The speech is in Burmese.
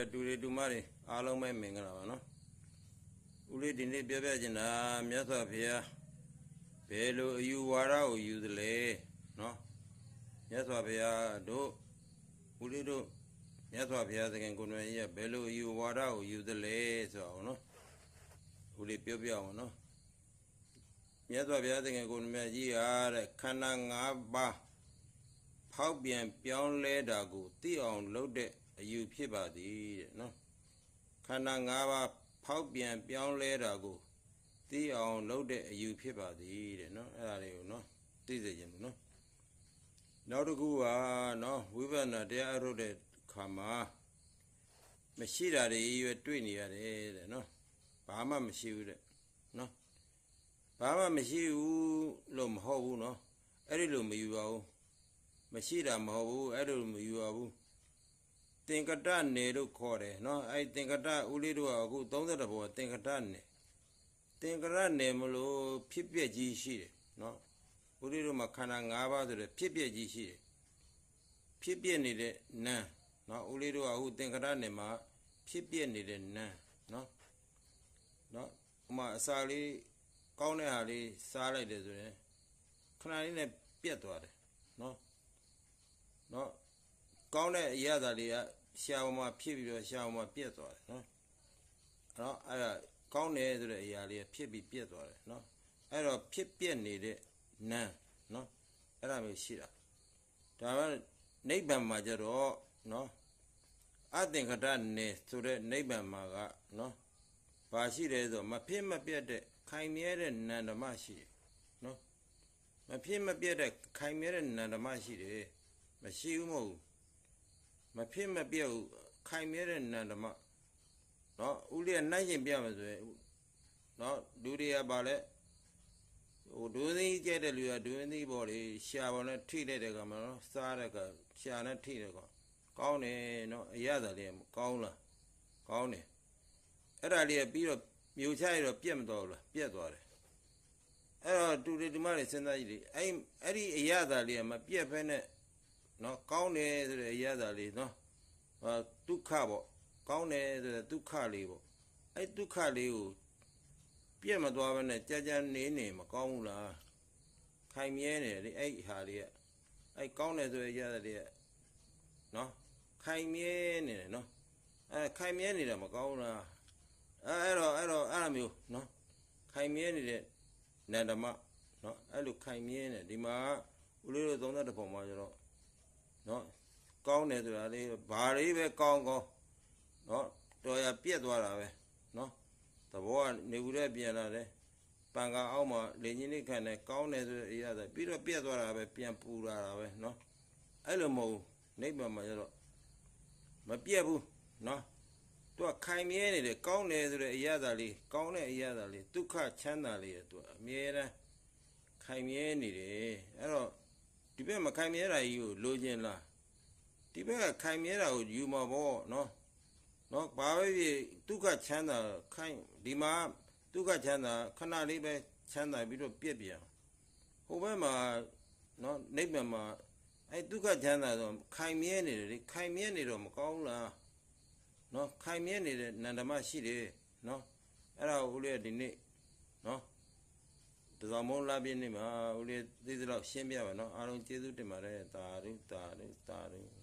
ကဲတူရီတူမတွေအားလုံးပဲမင်္ဂလာပါနော်ဦးလေးဒီနေ့ပြောပြချင်တာမြတ်စွာဘုရားဘယ်လိုအယူဝါဒကိုယူသလဲနော်မြတ်စွာဘုရားတို့ဦးလေးတို့မြတ်စွာဘုရားသခင်ကိုယ်တော်ကြီးကဘယ်လိုအယူဝါဒကိုယူသလဲဆိုတော့နော်ဦးလေးပြောပြအောင်နော်မြတ်စွာဘုရားသခင်ကိုယ်တော်ကြီးအားတဲ့ခန္ဓာ၅ပါးဖောက်ပြန်ပြောင်းလဲတာကိုသိအောင်လုပ်တဲ့ အယူဖြစ်ပါသည်တဲ့နော်ခန္ဓာ၅ပါးဖောက်ပြန်ပြောင်းလဲတာကိုသိအောင်လုပ်တဲ့အယူဖြစ်ပါသည်တဲ့နော်အဲ့ဒါလေးကိုနော်သိစေခြင်းလို့နော်နောက်တစ်ခုကနော်ဝိပဿနာတရားအထုတ်တဲ့ခါမှာမရှိတာတွေရွယ်တွေ့နေရတယ်တဲ့နော်ဘာမှမရှိဘူးတဲ့နော်ဘာမှမရှိဘူးလို့မဟုတ်ဘူးနော်အဲ့ဒီလိုမယူပါဘူးမရှိတာမဟုတ်ဘူးအဲ့လိုမယူပါဘူးသ င်္ကတနေလို့ခေါ်တယ်နော်အဲ့သင်္ကတဦးလေးတို့ကအခု30ဘောသင်္ကတနေသင်္ကတနေမလို့ဖြစ်ပျက်ကြီးရှိတယ်နော်ဦးလေးတို့မှာခန္ဓာ၅ပါးဆိုတဲ့ဖြစ်ပျက်ကြီးရှိတယ်ဖြစ်ပျက်နေတဲ့နာနော်ဦးလေးတို့ကအခုသင်္ကတနေမှာဖြစ်ပျက်နေတဲ့နာနော်နော်ဥမာအစာလေးကောင်းတဲ့ဟာလေးစားလိုက်တယ်ဆိုရင်ခဏလေးနဲ့ပြတ်သွားတယ်နော်နော်ကောင်းတဲ့အရာသာလေးက ရှာပေါ်မှာဖြစ်ပြီးတော့ရှာပေါ်မှာပြက်သွားတယ်နော်အဲ့တော့အဲ့ဒါကောင်းတယ်ဆိုတဲ့အရာလေးကဖြစ်ပြီးပြက်သွားတယ်နော်အဲ့တော့ဖြစ်ပြက်နေတဲ့နန်းနော်အဲ့ဒါမျိုးရှိတာဒါမှနိဗ္ဗာန်မှာကျတော့နော်အသင်္ခတနေဆိုတဲ့နိဗ္ဗာန်မှာကနော်ဘာရှိတယ်ဆိုမဖြစ်မပြက်တဲ့ခိုင်မြဲတဲ့နန္ဓမရှိတယ်နော်မဖြစ်မပြက်တဲ့ခိုင်မြဲတဲ့နန္ဓမရှိတယ်မရှိဘူးမဟုတ်ဘူး မဖြစ်မပြတ်ဘူးခိုင်မြဲတဲ့နန္ဒမနော်ဦးလေးကနိုင်ရှင်ပြမယ်ဆိုရင်နော်ဒူတွေကပါလဲဟိုဒူသိကျတဲ့လူကဒူသိပေါ်လေရှာပေါ်နဲ့ထိလိုက်တဲ့ကမှာနော်စားတဲ့ကရှာနဲ့ထိတဲ့ကကောင်းတယ်နော်အရသာလေးကောင်းလားကောင်းတယ်အဲ့ဒါလေးကပြီးတော့မြူချရတော့ပြက်မတော်ဘူးလားပြက်သွားတယ်အဲ့တော့တူတွေဒီမတွေစဉ်းစားကြည့်လေအဲ့အဲ့ဒီအရသာလေးကမပြက်ဖဲနဲ့ နော်ကောင်းတယ်ဆိုတဲ့အရသာလေးနော်ဟာဒုက္ခပေါ့ကောင်းတယ်ဆိုတဲ့ဒုက္ခလေးပေါ့အဲ့ဒုက္ခလေးကိုပြည့်မသွားဘဲနဲ့ကြာကြာနေနေမကောင်းဘူးလားခိုင်မြဲနေလေအဲ့ဟာလေးကအဲ့ကောင်းတယ်ဆိုတဲ့အရသာလေးကနော်ခိုင်မြဲနေတယ်နော်အဲ့ခိုင်မြဲနေတာမကောင်းဘူးလားအဲ့အဲ့တော့အဲ့တော့အဲ့လိုမျိုးနော်ခိုင်မြဲနေတဲ့နန္ဒမနော်အဲ့လိုခိုင်မြဲနေဒီမှာဦးလေးတို့31ပုံမှာကျတော့ နော်ကောင်းတယ်ဆိုတာလေးဘာလေးပဲကောင်းကောင်းနော်တော်ရပြက်သွားတာပဲနော်သဘောကနေဦးရဲပြန်လာတယ်ပန်ကအောက်မှာလေကြီးလေးခံတယ်ကောင်းတယ်ဆိုတဲ့အရာဆိုပြီးတော့ပြက်သွားတာပဲပြန်ပူလာတာပဲနော်အဲ့လိုမဟုတ်ဘူးနိဗ္ဗာန်မှာကျတော့မပြက်ဘူးနော်သူကခိုင်မြဲနေတယ်ကောင်းတယ်ဆိုတဲ့အရာသာလေးကောင်းတဲ့အရာသာလေးဒုက္ခချမ်းသာလေးသူကအမြဲတမ်းခိုင်မြဲနေတယ်အဲ့တော့ ဒီဘက်မခိုင်မြဲတာကြီးကိုလိုချင်လားဒီဘက်ကခိုင်မြဲတာကိုယူမှာပေါ့နော်နော်ဘာပဲဖြစ်ဒုက္ခချမ်းသာခိုင်ဒီမှာဒုက္ခချမ်းသာခဏလေးပဲချမ်းသာပြီးတော့ပြက်ပြန်ဟိုဘက်မှာနော်နိဗ္ဗာန်မှာအဲဒုက္ခချမ်းသာဆိုခိုင်မြဲနေတယ်လေခိုင်မြဲနေတော့မကောင်းလားနော်ခိုင်မြဲနေတဲ့နန္ဒမရှိတယ်နော်အဲ့ဒါကိုဦးလေးကဒီနေ့နော် တစောင်းမုံလာပြင်းနေမှာဦးလေးသိသလောက်ရှင်းပြပါနော်အားလုံးကျေးဇူးတင်ပါတယ်တာရုတာရုတာရု